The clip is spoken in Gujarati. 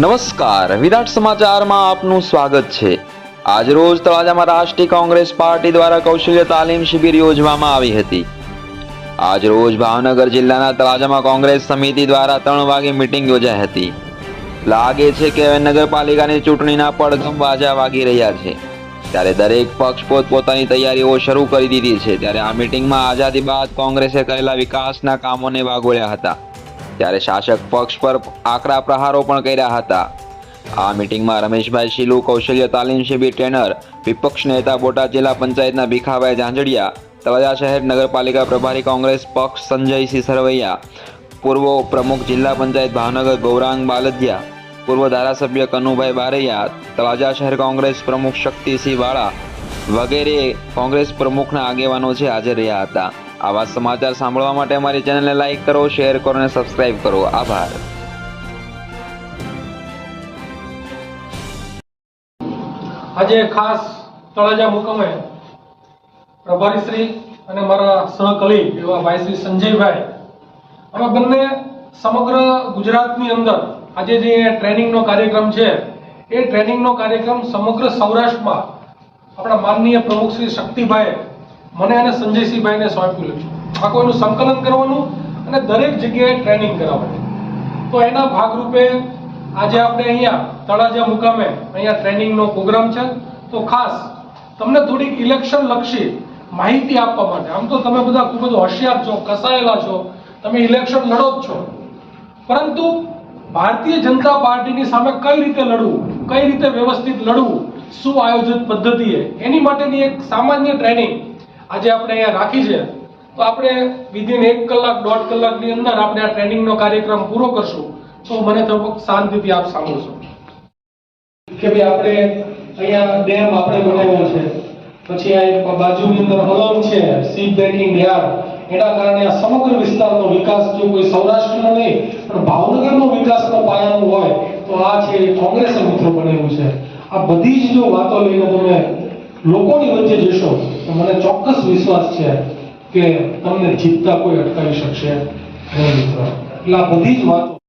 નમસ્કાર. વિરાટ સમાચારમાં આપનું સ્વાગત છે. આજરોજ તળાજામાં રાષ્ટ્રીય કોંગ્રેસ પાર્ટી દ્વારા કૌશલ્ય તાલીમ શિબિર યોજવામાં આવી હતી. આજરોજ ભાવનગર જિલ્લાના તળાજામાં કોંગ્રેસ સમિતિ દ્વારા ત્રણ વાગે મિટિંગ યોજાઈ હતી. લાગે છે કે નગરપાલિકાની ચૂંટણીના પડઘમ વાજા વાગી રહ્યા છે. ત્યારે દરેક પક્ષ પોતપોતાની તૈયારીઓ શરૂ કરી દીધી છે. ત્યારે આ મિટિંગમાં આઝાદી બાદ કોંગ્રેસે કરેલા વિકાસના કામોને વાગોળ્યા હતા. ત્યારે શાસક પક્ષ પર આકરા પ્રહારો પણ કર્યા હતા. આ મિટિંગમાં રમેશભાઈ શીલુ, કૌશલ્ય તાલીમ શિબિર ટ્રેનર, વિપક્ષ નેતા બોટાદ જિલ્લા પંચાયતના ભીખાભાઈ ઝાંઝડિયા, તળાજા શહેર નગરપાલિકા પ્રભારી કોંગ્રેસ પક્ષ સંજયસિંહ સરવૈયા, પૂર્વ પ્રમુખ જિલ્લા પંચાયત ભાવનગર ગૌરાંગ બાલદિયા, પૂર્વ ધારાસભ્ય કનુભાઈ બારૈયા, તળાજા શહેર કોંગ્રેસ પ્રમુખ શક્તિસિંહ વાળા વગેરે કોંગ્રેસ પ્રમુખના આગેવાનો છે હાજર રહ્યા હતા. આવા સમાચાર સાંભળવા માટે અમારી ચેનલને લાઈક કરો, શેર કરો અને સબસ્ક્રાઇબ કરો. આભાર. આજે ખાસ તળાજા મુકમે પ્રભારી શ્રી અને મારા સહકલી એવા ભાઈ શ્રી સંજયભાઈ, અમે બંને સમગ્ર ગુજરાતની અંદર આજે જે ટ્રેનિંગનો કાર્યક્રમ છે, એ ટ્રેનિંગનો કાર્યક્રમ સમગ્ર સૌરાષ્ટ્રમાં આપણા માનનીય પ્રમુખ શ્રી શક્તિભાઈ મને અને સંજયસિંહભાઈને સોંપ્યું છે. આ કોઈનું સંકલન કરવાનું અને દરેક જગ્યાએ ટ્રેનિંગ કરાવવાની. તો એના ભાગરૂપે આજે આપણે અહીંયા તળાજા મુકામે અહીંયા ટ્રેનિંગનો પ્રોગ્રામ છે. તો ખાસ તમને થોડીક ઇલેક્શન લક્ષી માહિતી આપવા માટે. આમ તો તમે બધા ખૂબ જ હોશિયાર છો, કસાયેલા છો. તમે ઇલેક્શન લડો જ છો. પરંતુ ભારતીય જનતા પાર્ટીની સામે કઈ રીતે લડવું, કઈ રીતે વ્યવસ્થિત લડવું, શું આયોજિત પદ્ધતિએ, એની માટેની એક સામાન્ય ટ્રેનિંગ આજે આપણે અહીંયા રાખી છે. તો આપણે વિધિન એક કલાક, દોઢ કલાકની અંદર આપણે આ ટ્રેનિંગનો કાર્યક્રમ પૂરો કરશું. તો મને થોડુંક શાંતિથી આપ સાંભળશો. કે ભાઈ આપણે અહીંયા ડેમ આપણે બનાવ્યો છે. પછી આ બાજુની અંદર હરણ છે સી બેકિંગ યાર્ડ એના કારણે આ સમગ્ર વિસ્તારનો વિકાસ જો કોઈ સૌરાષ્ટ્રનો નહીં, પણ ભાવનગરનો વિકાસનો પાયાનો હોય, તો આ છે કોંગ્રેસે મિત્રો બનેલું છે. આ બધી જ જો વાતો લઈને તમે લોકોની વચ્ચે જશો તો મને ચોક્કસ વિશ્વાસ છે કે તમને જીતતા કોઈ અટકાવી શકશે. નહીં મિત્રો. એટલે આ બધી જ વાતો